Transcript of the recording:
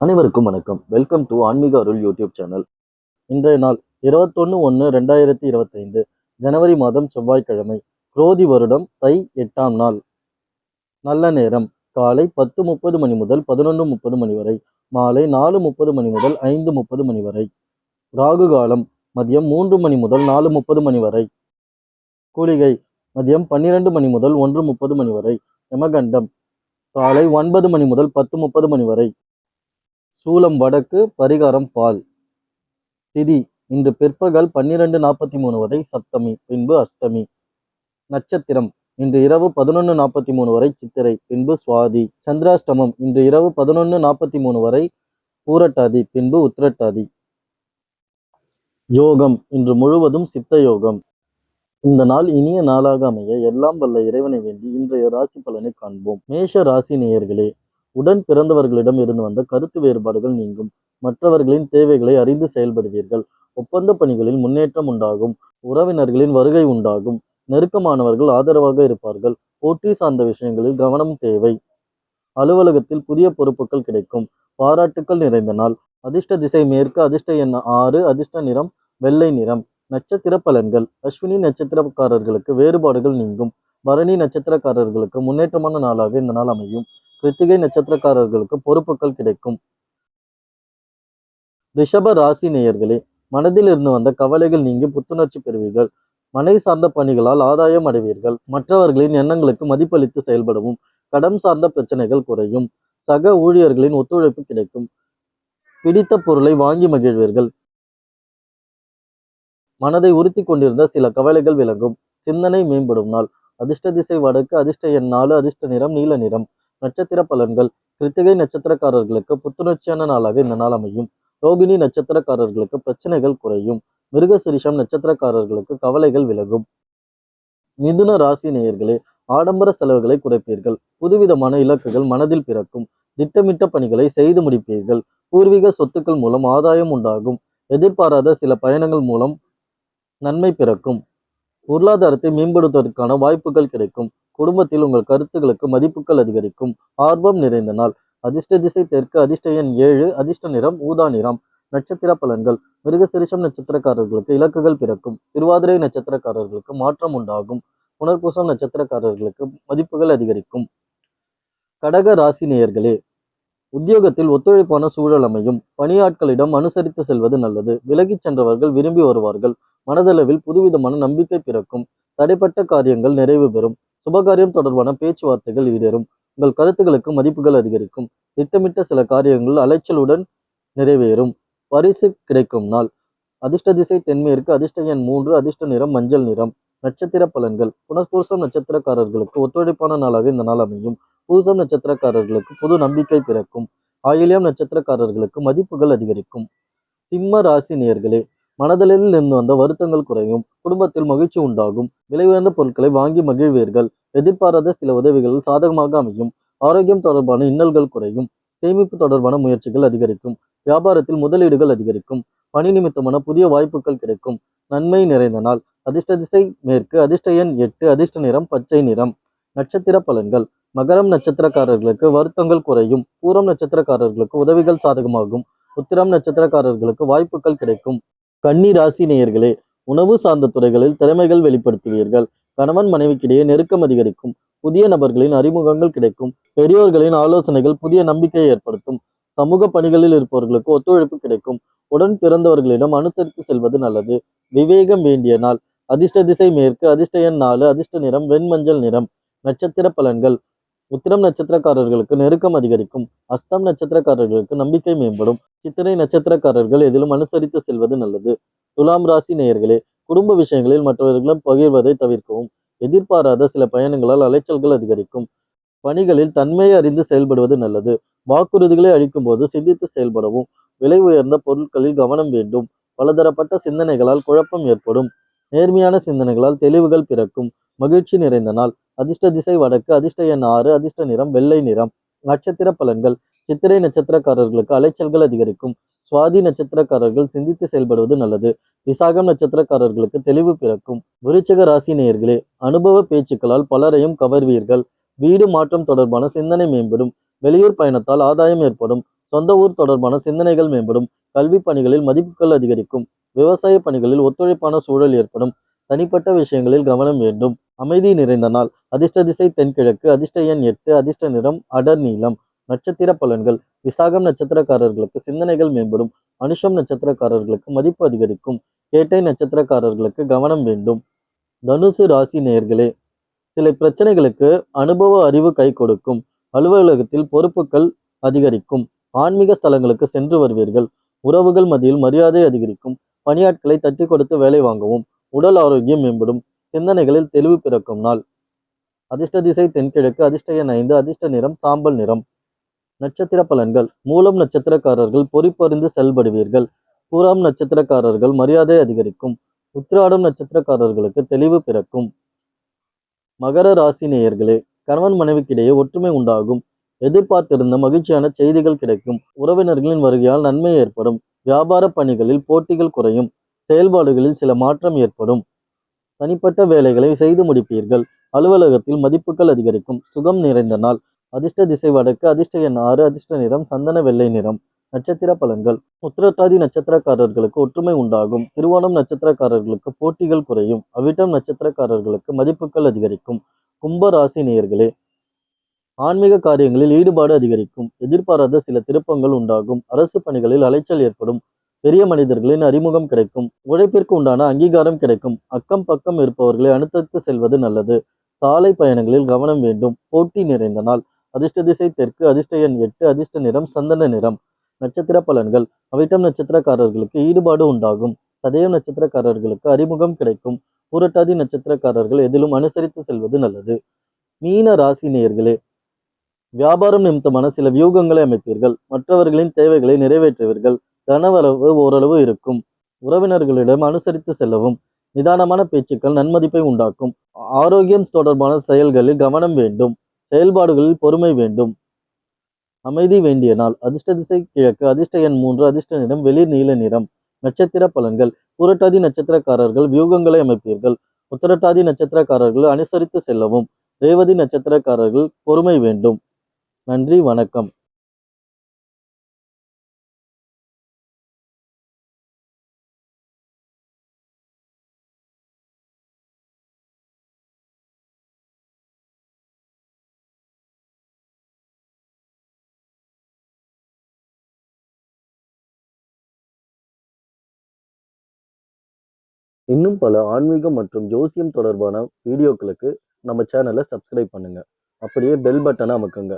அனைவருக்கும் வணக்கம். Welcome to ஆன்மீக அருள் யூடியூப் சேனல். இன்றைய நாள் இருபத்தொன்று ஒன்று ரெண்டாயிரத்தி இருபத்தைந்து ஜனவரி மாதம் செவ்வாய்க்கிழமை குரோதி வருடம் தை எட்டாம் நாள். நல்ல நேரம். காலை பத்து முப்பது மணி முதல் பதினொன்று முப்பது மணி வரை மாலை நாலு முப்பது மணி முதல் ஐந்து முப்பது மணி வரை. ராகு காலம் மதியம் மூன்று மணி முதல் நாலு முப்பது மணி வரை. கூலிகை மதியம் பன்னிரண்டு மணி முதல் ஒன்று முப்பது மணி வரை. யமகண்டம் காலை ஒன்பது மணி முதல் பத்து முப்பது மணி வரை. சூலம் வடக்கு பரிகாரம் பால். திதி இன்று பிற்பகல் பன்னிரண்டு நாற்பத்தி மூணு வரை சப்தமி பின்பு அஷ்டமி. நட்சத்திரம் இன்று இரவு பதினொன்று நாற்பத்தி மூணு வரை சித்திரை பின்பு சுவாதி. சந்திராஷ்டமம் இன்று இரவு பதினொன்று நாற்பத்தி மூணு வரை பூரட்டாதி பின்பு உத்திரட்டாதி. யோகம் இன்று முழுவதும் சித்த யோகம். இந்த நாள் இனிய நாளாக அமைய எல்லாம் வல்ல இறைவனை வேண்டி இன்றைய ராசி பலனை காண்போம். மேஷ ராசி நேயர்களே உடன் பிறந்தவர்களிடம் இருந்து வந்த கருத்து வேறுபாடுகள் நீங்கும். மற்றவர்களின் தேவைகளை அறிந்து செயல்படுவீர்கள். ஒப்பந்த பணிகளில் முன்னேற்றம் உண்டாகும். உறவினர்களின் வருகை உண்டாகும். நெருக்கமானவர்கள் ஆதரவாக இருப்பார்கள். போட்டி சார்ந்த விஷயங்களில் கவனம் தேவை. அலுவலகத்தில் புதிய பொறுப்புகள் கிடைக்கும். பாராட்டுக்கள் நிறைந்த நாள். அதிர்ஷ்ட திசை மேற்கு அதிர்ஷ்ட எண் ஆறு அதிர்ஷ்ட நிறம் வெள்ளை நிறம். நட்சத்திர பலன்கள். அஸ்வினி நட்சத்திரக்காரர்களுக்கு வேறுபாடுகள் நீங்கும். பரணி நட்சத்திரக்காரர்களுக்கு முன்னேற்றமான நாளாக இந்த நாள் அமையும். கிருத்திகை நட்சத்திரக்காரர்களுக்கு பொறுப்புகள் கிடைக்கும். ரிஷப ராசி நேயர்களே மனதில் இருந்து வந்த கவலைகள் நீங்கி புத்துணர்ச்சி பெறுவீர்கள். மனை சார்ந்த பணிகளால் ஆதாயம் அடைவீர்கள். மற்றவர்களின் எண்ணங்களுக்கு மதிப்பளித்து செயல்படவும் கடன் சார்ந்த பிரச்சனைகள் குறையும். சக ஊழியர்களின் ஒத்துழைப்பு கிடைக்கும். பிடித்த பொருளை வாங்கி மகிழ்வீர்கள். மனதை உறுத்தி கொண்டிருந்த சில கவலைகள் விளங்கும் சிந்தனை மேம்படும் நாள். அதிர்ஷ்ட திசை வடக்கு அதிர்ஷ்ட எண் நாலு அதிர்ஷ்ட நிறம் நீல நிறம். நட்சத்திர பலன்கள். கிருத்திகை நட்சத்திரக்காரர்களுக்கு புத்துணர்ச்சியான நாளாக இந்த நாள் அமையும். ரோகிணி நட்சத்திரக்காரர்களுக்கு பிரச்சனைகள் குறையும். மிருகசிரிஷம் நட்சத்திரக்காரர்களுக்கு கவலைகள் விலகும். மிதுன ராசி நேயர்களே ஆடம்பர செலவுகளை குறைப்பீர்கள். புதுவிதமான இலக்குகள் மனதில் பிறக்கும். திட்டமிட்ட பணிகளை செய்து முடிப்பீர்கள். பூர்வீக சொத்துக்கள் மூலம் ஆதாயம் உண்டாகும். எதிர்பாராத சில பயணங்கள் மூலம் நன்மை பிறக்கும். பொருளாதாரத்தை மேம்படுத்துவதற்கான வாய்ப்புகள் கிடைக்கும். குடும்பத்தில் உங்கள் கருத்துக்களுக்கு மதிப்புகள் அதிகரிக்கும். ஆர்வம் நிறைந்த நாள். அதிர்ஷ்ட திசை தெற்கு அதிர்ஷ்ட எண் ஏழு அதிர்ஷ்ட நிறம் ஊதா நிறம். நட்சத்திர பலன்கள். மிருகசிரிஷம் நட்சத்திரக்காரர்களுக்கு இலக்குகள் பிறக்கும். திருவாதிரை நட்சத்திரக்காரர்களுக்கு மாற்றம் உண்டாகும். புனர்பூசம் நட்சத்திரக்காரர்களுக்கு மதிப்புகள் அதிகரிக்கும். கடக ராசி நேயர்களே உத்தியோகத்தில் ஒத்துழைப்பான சூழல் அமையும். பணியாட்களிடம் அனுசரித்து செல்வது நல்லது. விலகிச் சென்றவர்கள் விரும்பி வருவார்கள். மனதளவில் புதுவிதமான நம்பிக்கை பிறக்கும். தடைப்பட்ட காரியங்கள் நிறைவு பெறும். சுபகாரியம் தொடர்பான பேச்சுவார்த்தைகள் ஈடேறும். உங்கள் கருத்துக்களுக்கு மதிப்புகள் அதிகரிக்கும். திட்டமிட்ட சில காரியங்கள் அலைச்சலுடன் நிறைவேறும். பரிசு கிடைக்கும் நாள். அதிர்ஷ்ட திசை தென்மேற்கு அதிர்ஷ்ட எண் மூன்று அதிர்ஷ்ட நிறம் மஞ்சள் நிறம். நட்சத்திர பலன்கள். புனர்பூசம் நட்சத்திரக்காரர்களுக்கு ஒத்துழைப்பான நாளாக இந்த நாள் அமையும். பூசம் நட்சத்திரக்காரர்களுக்கு புது நம்பிக்கை பிறக்கும். ஆயிலியம் நட்சத்திரக்காரர்களுக்கு மதிப்புகள் அதிகரிக்கும். சிம்ம ராசி நேர்களே மனதளவில் இருந்து வந்த வருத்தங்கள் குறையும். குடும்பத்தில் மகிழ்ச்சி உண்டாகும். விலை உயர்ந்த பொருட்களை வாங்கி மகிழ்வீர்கள். எதிர்பாராத சில உதவிகள் சாதகமாக அமையும். ஆரோக்கியம் தொடர்பான இன்னல்கள் குறையும். சேமிப்பு தொடர்பான முயற்சிகள் அதிகரிக்கும். வியாபாரத்தில் முதலீடுகள் அதிகரிக்கும். பணி நிமித்தமான புதிய வாய்ப்புகள் கிடைக்கும். நன்மை நிறைந்த நாள். அதிர்ஷ்ட திசை மேற்கு அதிர்ஷ்ட எண் எட்டு அதிர்ஷ்ட நிறம் பச்சை நிறம். நட்சத்திர பலன்கள். மகரம் நட்சத்திரக்காரர்களுக்கு வருத்தங்கள் குறையும். பூரம் நட்சத்திரக்காரர்களுக்கு உதவிகள் சாதகமாகும். உத்திரம் நட்சத்திரக்காரர்களுக்கு வாய்ப்புகள் கிடைக்கும். கன்னி ராசி நேயர்களே உணவு சார்ந்த துறைகளில் திறமைகள் வெளிப்படுத்துவீர்கள். கணவன் மனைவிக்கிடையே நெருக்கம் அதிகரிக்கும். புதிய நபர்களின் அறிமுகங்கள் கிடைக்கும். பெரியோர்களின் ஆலோசனைகள் புதிய நம்பிக்கையை ஏற்படுத்தும். சமூக பணிகளில் இருப்பவர்களுக்கு ஒத்துழைப்பு கிடைக்கும். உடன் பிறந்தவர்களிடம் அனுசரித்து செல்வது நல்லது. விவேகம் வேண்டிய நாள். அதிர்ஷ்ட திசை மேற்கு அதிர்ஷ்ட எண் நாலு அதிர்ஷ்ட நிறம் வெண்மஞ்சள் நிறம். நட்சத்திர பலன்கள். உத்திரம் நட்சத்திரக்காரர்களுக்கு நெருக்கம் அதிகரிக்கும். அஸ்தம் நட்சத்திரக்காரர்களுக்கு நம்பிக்கை மேம்படும். சித்திரை நட்சத்திரக்காரர்கள் எதிலும் அனுசரித்து செல்வது நல்லது. துலாம் ராசி நேயர்களே குடும்ப விஷயங்களில் மற்றவர்களிடம் பகிர்வதை தவிர்க்கவும். எதிர்பாராத சில பயணங்களால் அலைச்சல்கள் அதிகரிக்கும். பணிகளில் தன்மையை அறிந்து செயல்படுவது நல்லது. வாக்குறுதிகளை அளிக்கும் போது சிந்தித்து செயல்படவும். விலை உயர்ந்த பொருட்களில் கவனம் வேண்டும். பலதரப்பட்ட சிந்தனைகளால் குழப்பம் ஏற்படும். நேர்மையான சிந்தனைகளால் தெளிவுகள் பிறக்கும். மகிழ்ச்சி நிறைந்த நாள். அதிர்ஷ்ட திசை வடக்கு. அதிர்ஷ்ட எண் ஆறு. அதிர்ஷ்ட நிறம் வெள்ளை நிறம். நட்சத்திர பலன்கள். சித்திரை நட்சத்திரக்காரர்களுக்கு அலைச்சல்கள் அதிகரிக்கும். சுவாதி நட்சத்திரக்காரர்கள் சிந்தித்து செயல்படுவது நல்லது. விசாகம் நட்சத்திரக்காரர்களுக்கு தெளிவு பிறக்கும். விருச்சக ராசி நேயர்களே அனுபவ பேச்சுக்களால் பலரையும் கவர்வீர்கள். வீடு மாற்றம் தொடர்பான சிந்தனை மேம்படும். வெளியூர் பயணத்தால் ஆதாயம் ஏற்படும். சொந்த ஊர் தொடர்பான சிந்தனைகள் மேம்படும். கல்வி பணிகளில் மதிப்புகள் அதிகரிக்கும். விவசாய பணிகளில் ஒத்துழைப்பான சூழல் ஏற்படும். தனிப்பட்ட விஷயங்களில் கவனம் வேண்டும். அமைதி நிறைந்த நாள். அதிர்ஷ்ட திசை தென்கிழக்கு. அதிர்ஷ்ட எண் எட்டு. அதிர்ஷ்ட நிறம் அடர் நீளம். நட்சத்திர பலன்கள். விசாகம் நட்சத்திரக்காரர்களுக்கு சிந்தனைகள் மேம்படும். அனுஷம் நட்சத்திரக்காரர்களுக்கு மதிப்பு அதிகரிக்கும். கேட்டை நட்சத்திரக்காரர்களுக்கு கவனம் வேண்டும். தனுசு ராசி நேயர்களே சில பிரச்சனைகளுக்கு அனுபவ அறிவு கை கொடுக்கும். அலுவலகத்தில் பொறுப்புகள் அதிகரிக்கும். ஆன்மீக ஸ்தலங்களுக்கு சென்று வருவீர்கள். உறவுகள் மத்தியில் மரியாதை அதிகரிக்கும். பணியாட்களை தட்டி கொடுத்து வேலை வாங்கவும் உடல் ஆரோக்கியம் மேம்படும். சிந்தனைகளில் தெளிவு பிறக்கும் நாள். அதிர்ஷ்ட திசை தென்கிழக்கு அதிர்ஷ்ட எண் ஐந்து அதிர்ஷ்ட நிறம் சாம்பல் நிறம். நட்சத்திர பலன்கள். மூலம் நட்சத்திரக்காரர்கள் பொறிப்பறிந்து செயல்படுவீர்கள் பூராம் நட்சத்திரக்காரர்கள் மரியாதை அதிகரிக்கும். உத்திராடம் நட்சத்திரக்காரர்களுக்கு தெளிவு பிறக்கும். மகர ராசி நேயர்களே கணவன் மனைவிக்கிடையே ஒற்றுமை உண்டாகும். எதிர்பார்த்திருந்த மகிழ்ச்சியான செய்திகள் கிடைக்கும். உறவினர்களின் வருகையால் நன்மை ஏற்படும். வியாபார பணிகளில் போட்டிகள் குறையும். செயல்பாடுகளில் சில மாற்றம் ஏற்படும். தனிப்பட்ட வேலைகளை செய்து முடிப்பீர்கள். அலுவலகத்தில் மதிப்புகள் அதிகரிக்கும். சுகம் நிறைந்த நாள். அதிர்ஷ்ட திசை வடக்கு அதிர்ஷ்ட எண் ஆறு அதிர்ஷ்ட நிறம் சந்தன வெள்ளை நிறம். நட்சத்திர பலன்கள் உத்திரட்டாதி நட்சத்திரக்காரர்களுக்கு ஒற்றுமை உண்டாகும். திருவோணம் நட்சத்திரக்காரர்களுக்கு போட்டிகள் குறையும். அவிட்டம் நட்சத்திரக்காரர்களுக்கு மதிப்புகள் அதிகரிக்கும். கும்ப ராசி நேயர்களே ஆன்மீக காரியங்களில் ஈடுபாடு அதிகரிக்கும். எதிர்பாராத சில திருப்பங்கள் உண்டாகும். அரசு பணிகளில் அலைச்சல் ஏற்படும். பெரிய மனிதர்களின் அறிமுகம் கிடைக்கும். உழைப்பிற்கு உண்டான அங்கீகாரம் கிடைக்கும். அக்கம் பக்கம் இருப்பவர்களை அனுசரித்து செல்வது நல்லது. சாலை பயணங்களில் கவனம் வேண்டும். போட்டி நிறைந்த நாள். அதிர்ஷ்ட திசை தெற்கு அதிர்ஷ்ட எண் எட்டு அதிர்ஷ்ட நிறம் சந்தன நிறம். நட்சத்திர பலன்கள். அவிட்டம் நட்சத்திரக்காரர்களுக்கு ஈடுபாடு உண்டாகும். சதயம் நட்சத்திரக்காரர்களுக்கு அறிமுகம் கிடைக்கும். பூரட்டாதி நட்சத்திரக்காரர்கள் எதிலும் அனுசரித்து செல்வது நல்லது. மீன ராசி நேயர்களே வியாபாரம் நிமித்தமான சில வியூகங்களை அமைப்பீர்கள். மற்றவர்களின் தேவைகளை நிறைவேற்றுவீர்கள். கனவளவு ஓரளவு இருக்கும். உறவினர்களிடம் அனுசரித்து செல்லவும். நிதானமான பேச்சுக்கள் நன்மதிப்பை உண்டாக்கும். ஆரோக்கியம் தொடர்பான செயல்களில் கவனம் வேண்டும். செயல்பாடுகளில் பொறுமை வேண்டும். அமைதி வேண்டிய நாள். அதிர்ஷ்ட திசை கிழக்கு அதிர்ஷ்ட எண் மூன்று அதிர்ஷ்ட நிறம் வெளிர் நீல நிறம். நட்சத்திர பலன்கள். புரட்டாதி நட்சத்திரக்காரர்கள் வியூகங்களை அமைப்பீர்கள். உத்தரட்டாதி நட்சத்திரக்காரர்கள் அனுசரித்து செல்லவும். ரேவதி நட்சத்திரக்காரர்கள் பொறுமை வேண்டும். நன்றி வணக்கம். இன்னும் பல ஆன்மீகம் மற்றும் ஜோசியம் தொடர்பான வீடியோக்களுக்கு நம்ம சேனலை சப்ஸ்கிரைப் பண்ணுங்க. அப்படியே பெல் பட்டனை அமுக்குங்க.